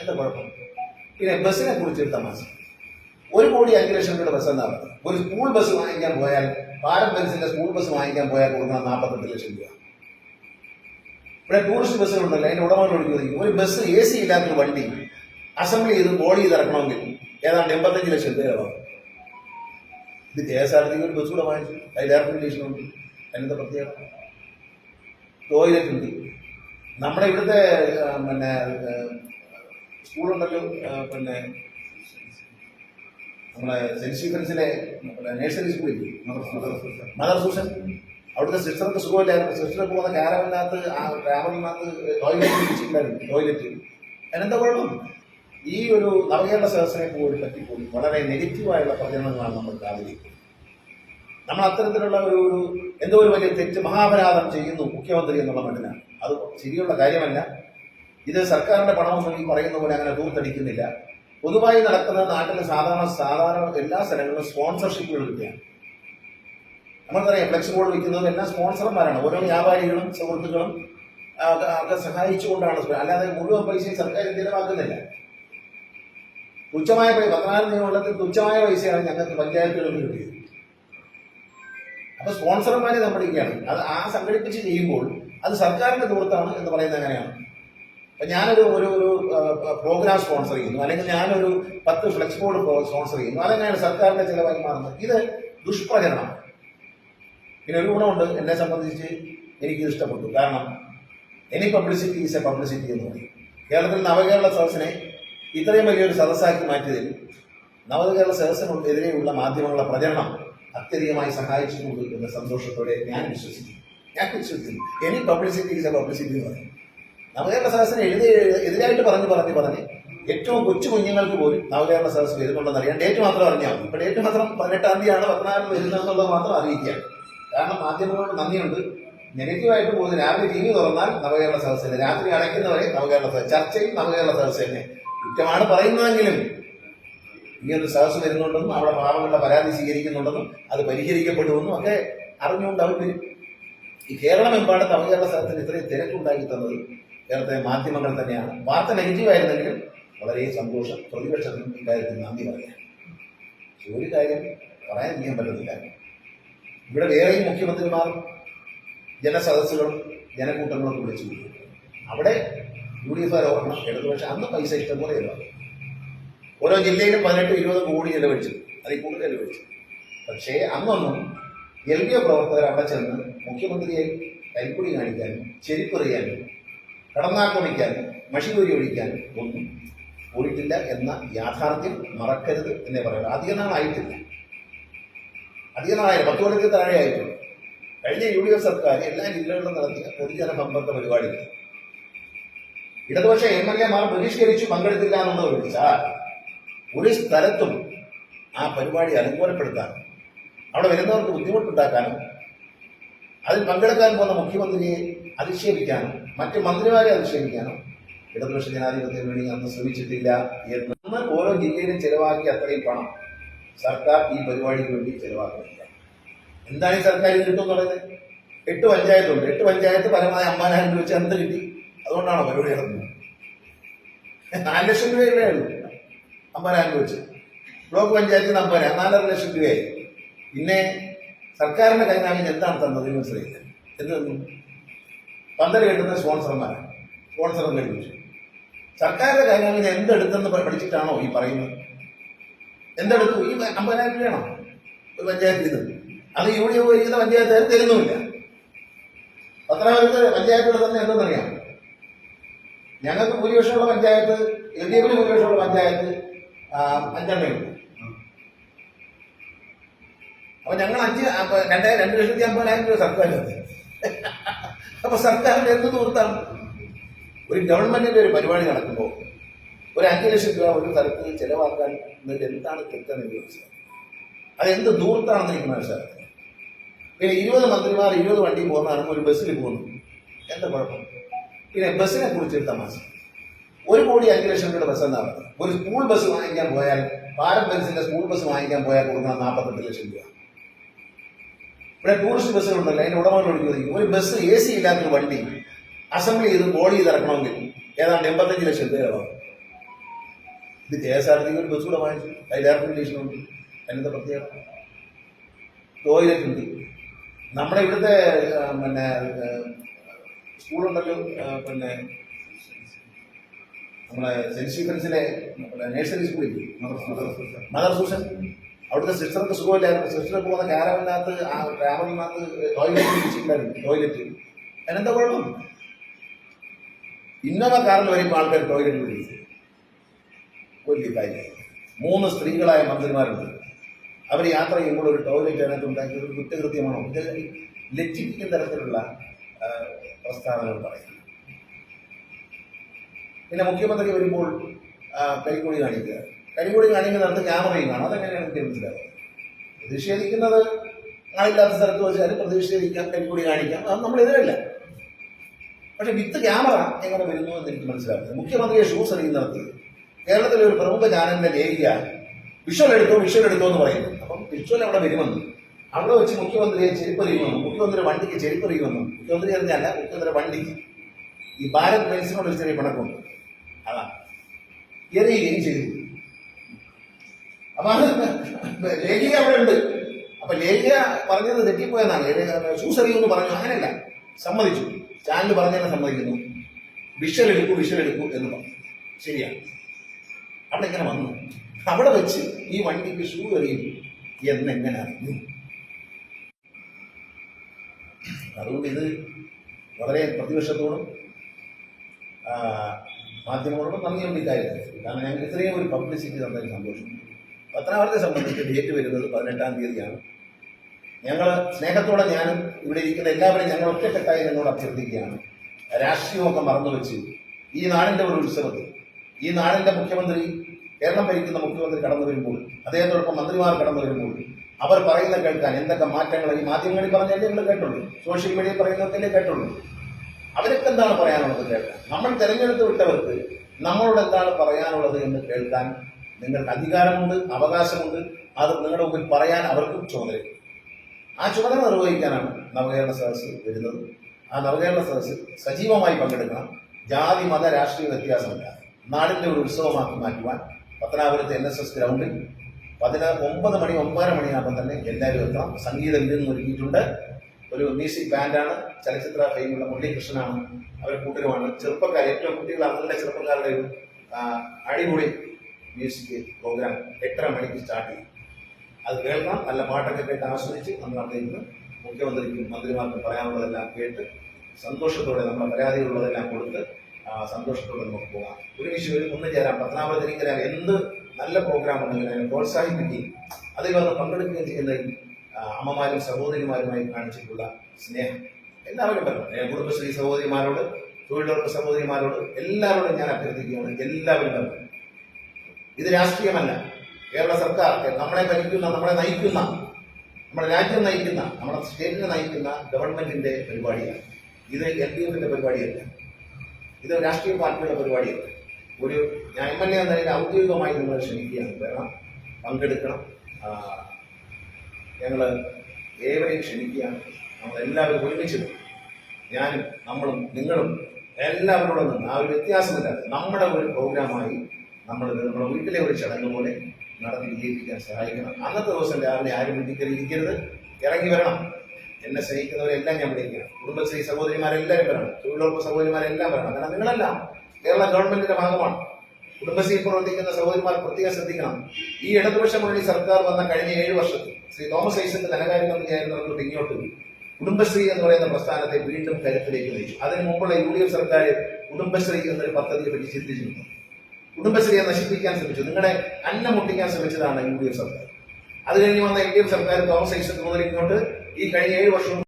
എന്താ കുഴപ്പം? പിന്നെ ബസ്സിനെ കുറിച്ച് ഒരു തമാശ. ഒരു കോടി അഞ്ച് ലക്ഷം രൂപയുടെ ബസ് എന്നാ ഒരു സ്കൂൾ ബസ് വാങ്ങിക്കാൻ പോയാൽ ഭാരത് ബെൻസിന്റെ സ്കൂൾ ബസ് വാങ്ങിക്കാൻ പോയാൽ കൊടുക്കുന്ന നാൽപ്പത്തെട്ട് ലക്ഷം രൂപ. ഇവിടെ ടൂറിസ്റ്റ് ബസ്സുകളുണ്ടല്ലോ അതിന്റെ ഉടമകളോട് ചോദിക്കും ഒരു ബസ് എ സി ഇല്ലാത്തൊരു വണ്ടി അസംബ്ലി ചെയ്ത് ബോഡി ചെയ്ത് ഇറക്കണമെങ്കിൽ ഏതാണ്ട് എൺപത്തഞ്ച് ലക്ഷം രൂപയാണ് ഇത് കെ എസ് ആർ ടി ഒരു ബസ് കൂടെ വാങ്ങിച്ചു. അതിൽ എയർ കണ്ടീഷൻ ഉണ്ട്. അതിനെന്താ പ്രത്യേകത ടോയ്ലറ്റ് ഉണ്ട്. നമ്മുടെ ഇവിടുത്തെ പിന്നെ സ്കൂളുണ്ടല്ലോ പിന്നെ നമ്മുടെ സെന്റ് സ്റ്റീഫൻസിലെ നേഴ്സറി സ്കൂളിൽ മദർ സൂസൻ. അവിടുത്തെ സിസ്റ്റർക്ക് സുഖമില്ലായിരുന്നു. സിസ്റ്റർ പോകുന്ന കാരവനകത്ത് ആ ട്രാവലിനകത്ത് ടോയ്ലറ്റ് വെച്ചിട്ടുണ്ടായിരുന്നു. ടോയ്ലറ്റ് അതിനെന്താ കുഴപ്പം? ഈ ഒരു നവകേരള സദസ്സിനെ പോലും പറ്റിപ്പോയി വളരെ നെഗറ്റീവായുള്ള പ്രചരണങ്ങളാണ് നമ്മൾ ആഗ്രഹിക്കുന്നത്. നമ്മൾ അത്തരത്തിലുള്ള ഒരു ഒരു എന്തോ ഒരു വലിയ തെറ്റ് മഹാപരാധം ചെയ്യുന്നു മുഖ്യമന്ത്രി എന്നുള്ള മട്ടിനാണ് അത് ശരിയുള്ള കാര്യമല്ല. ഇത് സർക്കാരിന്റെ പണമൊന്നും ഈ പറയുന്ന പോലെ അങ്ങനെ ദൂർത്തടിക്കുന്നില്ല പൊതുവായി നടക്കുന്ന നാട്ടിലെ സാധാരണ സാധാരണ എല്ലാ സ്ഥലങ്ങളിലും സ്പോൺസർഷിപ്പുകൾ കിട്ടിയാണ് നമുക്കറിയാം ഫ്ലെക്സ് ബോർഡ് വിൽക്കുന്നത് എല്ലാ സ്പോൺസർമാരാണ് ഓരോ വ്യാപാരികളും സുഹൃത്തുക്കളും അവരെ സഹായിച്ചുകൊണ്ടാണ് അല്ലാതെ മുഴുവൻ പൈസയും സർക്കാർ ചിലവാക്കുന്നില്ല തുച്ഛമായ പൈസ പതിനാല് നിയമത്തിൽ തുച്ഛമായ പൈസയാണ് ഞങ്ങൾക്ക് പഞ്ചായത്തുകളിൽ കിട്ടിയത്. അപ്പൊ സ്പോൺസർമാരെ നമ്മളിരിക്കുകയാണ് അത് ആ സംഘടിപ്പിച്ച് ചെയ്യുമ്പോൾ അത് സർക്കാരിന്റെ ദൂരത്താണ് എന്ന് പറയുന്നത് എങ്ങനെയാണ് അപ്പൊ ഞാനൊരു ഒരു ഒരു പ്രോഗ്രാം സ്പോൺസർ ചെയ്യുന്നു. അല്ലെങ്കിൽ ഞാനൊരു പത്ത് ഫ്ലെക്സ് ബോർഡ് സ്പോൺസർ ചെയ്യുന്നു. അതെങ്ങനെയാണ് സർക്കാരിന്റെ ചിലവായി മാറുന്നത് ഇത് ദുഷ്പ്രചരണം. പിന്നെ ഒരു ഗുണമുണ്ട്. എന്നെ സംബന്ധിച്ച് എനിക്ക് ഇഷ്ടപ്പെട്ടു. കാരണം any publicity is a publicity എന്ന് പറയും. കേരളത്തിൽ നവകേരള സദസ്സിനെ ഇത്രയും വലിയൊരു സദസ്സാക്കി മാറ്റിയതിൽ നവകേരള സദസ്സിനെതിരെയുള്ള മാധ്യമങ്ങളുടെ പ്രചരണം അത്യധികമായി സഹായിച്ചിട്ടുണ്ട് എന്ന സന്തോഷത്തോടെ ഞാൻ വിശ്വസിക്കുന്നു. ഞാൻ വിശ്വസിക്കുന്നു. Any publicity is a publicity എന്ന് പറയും. നവകേരള സദസ്സിന് എഴുതി എതിരായിട്ട് പറഞ്ഞ് പറഞ്ഞ് പറഞ്ഞ്. ഏറ്റവും കൊച്ചു കുഞ്ഞുങ്ങൾക്ക് പോലും നവകേരള സദസ്സ് വരുന്നുണ്ടെന്ന് അറിയാൻ ഡേറ്റ് മാത്രം അറിഞ്ഞാൽ മതി. ഇപ്പോൾ ഡേറ്റ് മാത്രം പതിനെട്ടാം തീയതിയാണ് പത്തനാറിൽ വരുന്നതെന്നുള്ളത് മാത്രം അറിയിക്കുക. കാരണം മാധ്യമങ്ങളോട് നന്ദിയുണ്ട്. നെഗറ്റീവായിട്ട് പോകുന്നത് രാവിലെ ടി വി തുറന്നാൽ നവകേരള സദസ്സ് തന്നെ. രാത്രി അടയ്ക്കുന്നവരെ നവകേരള സദസ്സ് ചർച്ചയും നവകേരള സദസ്സ് തന്നെ. കുറ്റമാണ് പറയുന്നതെങ്കിലും ഇങ്ങനൊരു സദസ്സ് വരുന്നുണ്ടെന്നും അവിടെ പാവങ്ങളുടെ പരാതി സ്വീകരിക്കുന്നുണ്ടെന്നും അത് പരിഹരിക്കപ്പെടുമെന്നും ഒക്കെ അറിഞ്ഞുകൊണ്ട് അവർ വരും ഈ കേരളമെമ്പാടും നവകേരള സദസ്സിന് ഇത്രയും തിരക്കുണ്ടാക്കി തന്നത് കേരളത്തിലെ മാധ്യമങ്ങൾ തന്നെയാണ്. വാർത്ത നെഗറ്റീവ് ആയിരുന്നെങ്കിലും വളരെ സന്തോഷം പ്രതിപക്ഷത്തിനും ഇക്കാര്യത്തിൽ നന്ദി പറയാം. പക്ഷെ ഒരു കാര്യം പറയാൻ ചെയ്യാൻ പറ്റത്തില്ല. ഇവിടെ വേറെയും മുഖ്യമന്ത്രിമാർ ജനസദസ്സുകളും ജനക്കൂട്ടങ്ങളും വിളിച്ചു കൂട്ടി. അവിടെ യു ഡി എഫ് ഓർമ്മ ഇടതുപക്ഷം അന്ന് പൈസ ഇഷ്ടംപോലെ ചെലവാക്കി ഓരോ ജില്ലയിലും പതിനെട്ട് ഇരുപത് കോടി ചെലവഴിച്ചു. അതിൽ കൂടുതൽ ചെലവഴിച്ചു. പക്ഷേ അന്നൊന്നും എൽ ഡി എഫ് പ്രവർത്തകർ അവിടെ ചെന്ന് മുഖ്യമന്ത്രിയെ കൈക്കുടി കാണിക്കാനും ചെരിപ്പെറിയാനും കടന്നാക്രമിക്കാനും മഷികൂരി ഒഴിക്കാൻ ഒന്നും പോയിട്ടില്ല എന്ന യാഥാർത്ഥ്യം മറക്കരുത് എന്നേ പറയുന്നത് അധികം നാളായിട്ടില്ല. അധികം നാളായില്ല. പത്ത് കൊല്ലത്തിൽ താഴെ ആയിട്ടുള്ളൂ കഴിഞ്ഞ യു ഡി എഫ് സർക്കാർ എല്ലാ ജില്ലകളിലും നടത്തിയ പൊതുജന സമ്പർക്ക പരിപാടികൾ. ഇടതുപക്ഷ എം എൽ എമാർ ബഹിഷ്കരിച്ചു പങ്കെടുത്തില്ല എന്നുള്ളത് ഒഴിച്ചാൽ ഒരു സ്ഥലത്തും ആ പരിപാടി അനുകൂലപ്പെടുത്താനും അവിടെ വരുന്നവർക്ക് ബുദ്ധിമുട്ടുണ്ടാക്കാനും അതിൽ പങ്കെടുക്കാൻ പോകുന്ന മുഖ്യമന്ത്രിയെ അധിക്ഷേപിക്കാനും മറ്റ് മന്ത്രിമാരെ അധിക്ഷേപിക്കാനും ഇടതുപക്ഷ ജനാധിപത്യ വേണ്ടി അന്ന് ശ്രമിച്ചിട്ടില്ല എന്ന് ഓരോ ജില്ലയിലും ചെലവാക്കിയ അത്രയും പണം സർക്കാർ ഈ പരിപാടിക്ക് വേണ്ടി ചെലവാക്കുന്നില്ല എന്താണ് ഈ സർക്കാർ കിട്ടും പറയുന്നത്? എട്ട് പഞ്ചായത്തുണ്ട്. എട്ട് പഞ്ചായത്ത് പരമായി അമ്പതിനായിരം രൂപ വെച്ച് എന്ത് കിട്ടി? അതുകൊണ്ടാണോ പരിപാടി നടന്നത്? നാല് ലക്ഷം രൂപയല്ലേ ഉള്ളൂ. അമ്പതിനായിരം രൂപ വെച്ച്. ബ്ലോക്ക് പഞ്ചായത്തിന് അമ്പതിനായിരം നാലര ലക്ഷം രൂപയായി. പിന്നെ സർക്കാരിന്റെ കൈനാളിൽ എന്താണ് തന്നത് മനസ്സിലായില്ല? തന്നു? പന്തൽ കെട്ടുന്ന സ്പോൺസർമാരാണ് സ്പോൺസറും ചോദിച്ചു സർക്കാരിന്റെ കാര്യങ്ങളിൽ എന്തെടുത്തെന്ന് പഠിച്ചിട്ടാണോ ഈ പറയുന്നത്? എന്തെടുത്തു? ഈ അമ്പതിനായിരം രൂപയാണോ? ഒരു പഞ്ചായത്തിൽ നിന്ന്. അത് യു ഡി എഫ് ഭരിക്കുന്ന പഞ്ചായത്തുകാർ തരുന്നുമില്ല. പത്തനാപുരത്ത് പഞ്ചായത്തുകൾ തന്നെ എന്തെന്നറിയാം ഞങ്ങൾക്ക് ഭൂരിപക്ഷമുള്ള പഞ്ചായത്ത് എൽ ഡി എഫിന് ഭൂരിപക്ഷമുള്ള പഞ്ചായത്ത് അഞ്ചെണ്ണയുണ്ട്. അപ്പൊ ഞങ്ങൾ അഞ്ച് രണ്ടായിരം രണ്ടേ ലക്ഷത്തി അമ്പതിനായിരം രൂപ സർക്കാർ. അപ്പൊ സർക്കാരിന്റെ എന്ത് ദൂർത്താണ് ഒരു ഗവൺമെന്റിന്റെ ഒരു പരിപാടി നടക്കുമ്പോൾ ഒരു അഞ്ച് ലക്ഷം രൂപ ഒരു സ്ഥലത്ത് ചെലവാക്കാൻ എന്നിട്ട് എന്താണ് തെറ്റെന്ന് എനിക്ക് മനസ്സിലായി അതെന്ത് ദൂർത്താണെന്ന് എനിക്ക് മനസ്സിലാക്കുന്നത് പിന്നെ ഇരുപത് മന്ത്രിമാർ ഇരുപത് വണ്ടി പോകുന്നതാണ് ഒരു ബസ്സിൽ പോകുന്നു. എന്താ കുഴപ്പം? പിന്നെ ബസ്സിനെ കുറിച്ച് തമാശ. ഒരു കോടി അഞ്ച് ലക്ഷം രൂപയുടെ ബസ് എന്നാ ഒരു സ്കൂൾ ബസ് വാങ്ങിക്കാൻ പോയാൽ ഭാരത് ബെൻസിന്റെ സ്കൂൾ ബസ് വാങ്ങിക്കാൻ പോയാൽ കൊടുക്കുന്ന നാൽപ്പത്തെട്ട് ലക്ഷം രൂപ. ഇവിടെ ടൂറിസ്റ്റ് ബസ്സുകളുണ്ടല്ലോ അതിന്റെ ഉടമകളോട് ചോദിക്കും ഒരു ബസ് എ സി ഇല്ലാത്തൊരു വണ്ടി അസംബ്ലി ചെയ്ത് ബോഡി ചെയ്ത് ഇറക്കണമെങ്കിൽ ഏതാണ്ട് എൺപത്തഞ്ച് ലക്ഷം രൂപയാവും ഇത് കെ എസ് ആർ ടി ഒരു ബസ് കൂടെ വാങ്ങിച്ചു. അതിൽ എയർ കണ്ടീഷൻ ഉണ്ട്. അതിനെന്താ പ്രത്യേകത ടോയ്ലറ്റ് ഉണ്ട്. നമ്മുടെ ഇവിടുത്തെ പിന്നെ സ്കൂളുണ്ടല്ലോ പിന്നെ നമ്മളെ സെന്റ് സ്റ്റീഫൻസിലെ നഴ്സറി സ്കൂളിൽ മദർ സൂസൻ. അവിടുത്തെ സിസ്റ്റർക്ക് സുഖമില്ലായിരുന്നു. സിസ്റ്റർ പോകുന്ന കാരവനകത്ത് ആ ട്രാവലിനകത്ത് ടോയ്ലറ്റ് വെച്ചിട്ടുണ്ടായിരുന്നു ടോയ്ലറ്റ് അതിനെന്താ കുഴപ്പം? ഇന്നോവ കാറിൽ വരുമ്പോൾ ആൾക്കാർ ടോയ്ലറ്റ് വിളിച്ചു വലിയ കാര്യം മൂന്ന് സ്ത്രീകളായ മന്ത്രിമാരുണ്ട്. അവർ യാത്ര ചെയ്യുമ്പോൾ ഒരു ടോയ്ലറ്റ് അതിനകത്ത് ഉണ്ടാക്കി ഒരു കുറ്റകൃത്യമാണോ? ലജ്ജിപ്പിക്കുന്ന തരത്തിലുള്ള പ്രസ്താവനകൾ പറയുന്നു. പിന്നെ മുഖ്യമന്ത്രി വരുമ്പോൾ കൈക്കൂടി കാണിക്കുക. കരിങ്കൊടി കാണിക്കുന്നിടത്ത് ക്യാമറയും കാണാം. അതെങ്ങനെയാണ് എനിക്ക് മനസ്സിലാവുക? പ്രതിഷേധിക്കുന്നത് ആളില്ലാത്ത സ്ഥലത്ത് വെച്ചാൽ പ്രതിഷേധിക്കാം കരിങ്കൊടി കാണിക്കാം. അത് നമ്മൾ എതിരല്ല പക്ഷെ വിത്ത് ക്യാമറ എങ്ങനെ വരുന്നു എന്ന് എനിക്ക് മനസ്സിലാവുന്നത് മുഖ്യമന്ത്രിയെ ഷൂസ് എറിയുന്നിടത്ത് കേരളത്തിലെ ഒരു പ്രമുഖ ചാനലിന്റെ ലേഖിക വിഷ്വൽ എടുത്തോ വിഷ്വൽ എടുത്തോ എന്ന് പറയുന്നു. അപ്പം വിഷ്വൽ അവിടെ വരുമെന്ന്. അവിടെ വെച്ച് മുഖ്യമന്ത്രിയെ ചെരുപ്പറിയുമെന്നും മുഖ്യമന്ത്രി വണ്ടിക്ക് ചെരുപ്പറിയുമെന്നും മുഖ്യമന്ത്രി അറിഞ്ഞല്ല മുഖ്യമന്ത്രി വണ്ടിക്ക്. ഈ ഭാരത് ബെൻസിനോട് ഒരു ചെറിയ പിണക്കുണ്ട് അതാ. എറിയുകയും ചെയ്തു അപ്പൊ ലേഖിക അവിടെ ഉണ്ട്. അപ്പൊ ലേഖിക പറഞ്ഞത് തെറ്റിപ്പോയെന്നാണ്. ഷൂസ് എറിയുമെന്ന് പറഞ്ഞു. അങ്ങനെയല്ല. സമ്മതിച്ചു. ചാനൽ പറഞ്ഞതിനെ സമ്മതിക്കുന്നു. വിഷലെടുക്കൂ എടുക്കൂ എന്ന് പറഞ്ഞു. ശരിയാണ്. അവിടെ ഇങ്ങനെ വന്നു. അവിടെ വെച്ച് ഈ വണ്ടിക്ക് ഷൂ എറിയും എന്നെങ്ങനെ അറിഞ്ഞു? അതുകൊണ്ട് ഇത് വളരെ പ്രതിപക്ഷത്തോടും മാധ്യമങ്ങളോടും നന്ദിയുണ്ട് ഇക്കാര്യത്തിൽ. കാരണം ഞാൻ ഇത്രയും ഒരു പബ്ലിസിറ്റി തന്നതിൽ സന്തോഷമുണ്ട് പത്തനാപുരത്തെ സംബന്ധിച്ച് ഡേറ്റ് വരുന്നത് പതിനെട്ടാം തീയതിയാണ്. ഞങ്ങൾ സ്നേഹത്തോടെ ഞാനും ഇവിടെ ഇരിക്കുന്ന എല്ലാവരും ഞങ്ങൾ ഒറ്റക്കെട്ടായി എന്നോട് അഭ്യർത്ഥിക്കുകയാണ്. രാഷ്ട്രീയമൊക്കെ മറന്നുവെച്ച് ഈ നാടിന്റെ ഒരു ഉത്സവത്തിൽ ഈ നാടിന്റെ മുഖ്യമന്ത്രി കേരളം ഭരിക്കുന്ന മുഖ്യമന്ത്രി കടന്നു വരുമ്പോൾ അദ്ദേഹത്തോടൊപ്പം മന്ത്രിമാർ കടന്നു വരുമ്പോൾ അവർ പറയുന്ന കേൾക്കാൻ എന്തൊക്കെ മാറ്റങ്ങൾ ഈ മാധ്യമങ്ങളിൽ പറഞ്ഞല്ലേ നിങ്ങൾ കേട്ടുള്ളൂ സോഷ്യൽ മീഡിയയിൽ പറയുന്നതൊക്കെ കേട്ടുള്ളൂ അവരൊക്കെ എന്താണ് പറയാനുള്ളത് കേൾക്കാൻ? നമ്മൾ തെരഞ്ഞെടുത്ത് വിട്ടവർക്ക് നമ്മളോട് എന്താണ് പറയാനുള്ളത് എന്ന് കേൾക്കാൻ നിങ്ങൾക്ക് അധികാരമുണ്ട് അവകാശമുണ്ട് അത് നിങ്ങളുടെ മുമ്പിൽ പറയാൻ അവർക്കും ചുമതല ആ ചുമതല നിർവഹിക്കാനാണ് നവകേരള സദസ്സ് വരുന്നത്. ആ നവകേരള സദസ്സ് സജീവമായി പങ്കെടുക്കണം. ജാതി മത രാഷ്ട്രീയ വ്യത്യാസമില്ല നാടിന്റെ ഒരു ഉത്സവമാക്കി മാറ്റുവാൻ പത്തനാപുരത്തെ എൻ എസ് എസ് ഗ്രൗണ്ടിൽ പതിന ഒമ്പത് മണി ഒമ്പതര മണിയാകുമ്പോൾ തന്നെ എല്ലാവരും എത്തണം. സംഗീത വിരുന്ന് ഒരുക്കിയിട്ടുണ്ട്. ഒരു മ്യൂസിക് ബാൻഡാണ് ചലച്ചിത്ര ഫെയിമുള്ള മുരളീകൃഷ്ണനാണ്. അവരെ കൂട്ടരുമാണ്. ചെറുപ്പക്കാർ ഏറ്റവും കുട്ടികൾ അവരുടെ ചെറുപ്പക്കാരുടെ ഒരു അടിപൊളി മ്യൂസിക് പ്രോഗ്രാം എട്ടര മണിക്ക് സ്റ്റാർട്ട് ചെയ്യും. അത് കേൾക്കാം നല്ല പാട്ടൊക്കെ കേട്ട് ആസ്വദിച്ച് നമ്മൾ അവിടെ ഇരുന്ന് മുഖ്യമന്ത്രിക്കും മന്ത്രിമാർക്കും പറയാനുള്ളതെല്ലാം കേട്ട് സന്തോഷത്തോടെ നമ്മുടെ പരാതികളുള്ളതെല്ലാം കൊടുത്ത് സന്തോഷത്തോടെ നമുക്ക് പോകാം. ഒരു ഒന്ന് ചേരാം. പത്തനാപുരത്ത് എനിക്കറിയാം എന്ത് നല്ല പ്രോഗ്രാം ഉണ്ടെങ്കിലും അതിനെ പ്രോത്സാഹിപ്പിക്കുകയും അതിൽ വന്ന് പങ്കെടുക്കുകയും ചെയ്യുന്ന അമ്മമാരും സഹോദരിമാരുമായി കാണിച്ചിട്ടുള്ള സ്നേഹം. എല്ലാവരും പറഞ്ഞു കുടുംബശ്രീ സഹോദരിമാരോട് തൊഴിലുറപ്പ് സഹോദരിമാരോട് എല്ലാവരോടും ഞാൻ അഭ്യർത്ഥിക്കുകയാണ്. എല്ലാവരും പറഞ്ഞു ഇത് രാഷ്ട്രീയമല്ല. കേരള സർക്കാർ നമ്മളെ ഭരിക്കുന്ന നമ്മളെ നയിക്കുന്ന നമ്മുടെ രാജ്യം നയിക്കുന്ന നമ്മുടെ സ്റ്റേറ്റിനെ നയിക്കുന്ന ഗവൺമെന്റിന്റെ പരിപാടിയാണ്. ഇത് എൽ ഡി എഫിന്റെ പരിപാടിയല്ല. ഇത് രാഷ്ട്രീയ പാർട്ടിയുടെ പരിപാടിയല്ല. ഒരു ഞാൻ എം എൽ എ എന്ന നിലയിൽ ഔദ്യോഗികമായി നിങ്ങൾ ക്ഷണിക്കുകയാണ് വേണം പങ്കെടുക്കണം. ഞങ്ങൾ ഏവരെയും ക്ഷണിക്കുകയാണ്. നമ്മളെല്ലാവരും ഒരുമിച്ച്. ഞാനും നമ്മളും നിങ്ങളും എല്ലാവരോടും നിന്ന് ആ ഒരു വ്യത്യാസമില്ലാതെ നമ്മുടെ ഒരു പ്രോഗ്രാമായി നമ്മൾ നമ്മുടെ വീട്ടിലെ ഒരു ചടങ്ങ് പോലെ നടത്തി വിജയിപ്പിക്കാൻ സഹായിക്കണം. അന്നത്തെ ദിവസം രാവിലെ ആരും വീട്ടിൽ ഇരിക്കരുത്. ഇറങ്ങി വരണം. എന്നെ സ്നേഹിക്കുന്നവരെല്ലാം ഞാൻ വിളിക്കണം. കുടുംബശ്രീ സഹോദരിമാരെല്ലാവരും വരണം. തൊഴിലുറപ്പ് സഹോദരിമാരെല്ലാം വരണം. കാരണം നിങ്ങളെല്ലാം കേരള ഗവൺമെന്റിന്റെ ഭാഗമാണ്. കുടുംബശ്രീ പ്രവർത്തിക്കുന്ന സഹോദരിമാർ പ്രത്യേകം ശ്രദ്ധിക്കണം. ഈ ഇടതുപക്ഷ മുന്നണി സർക്കാർ വന്ന കഴിഞ്ഞ ഏഴ് വർഷത്തിൽ ശ്രീ തോമസ് ഐസന്റെ ധനകാര്യ പിന്നോട്ട് കുടുംബശ്രീ എന്ന് പറയുന്ന പ്രസ്ഥാനത്തെ വീണ്ടും കരുത്തിലേക്ക് നയിച്ചു. അതിനു മുമ്പുള്ള യു ഡി എഫ് സർക്കാർ കുടുംബശ്രീ എന്നൊരു പദ്ധതിയെ പറ്റി ചിന്തിച്ചിരുന്നു. കുടുംബശ്രീയെ നശിപ്പിക്കാൻ ശ്രമിച്ചു. നിങ്ങളെ അന്നം മുട്ടിക്കാൻ ശ്രമിച്ചതാണ് യു ഡി എഫ് സർക്കാർ. അത് കഴിഞ്ഞ് വന്ന എൽ ഡി എഫ് സർക്കാർ തോമസ് ഐസക് ഇങ്ങോട്ട് ഈ കഴിഞ്ഞ ഏഴ് വർഷവും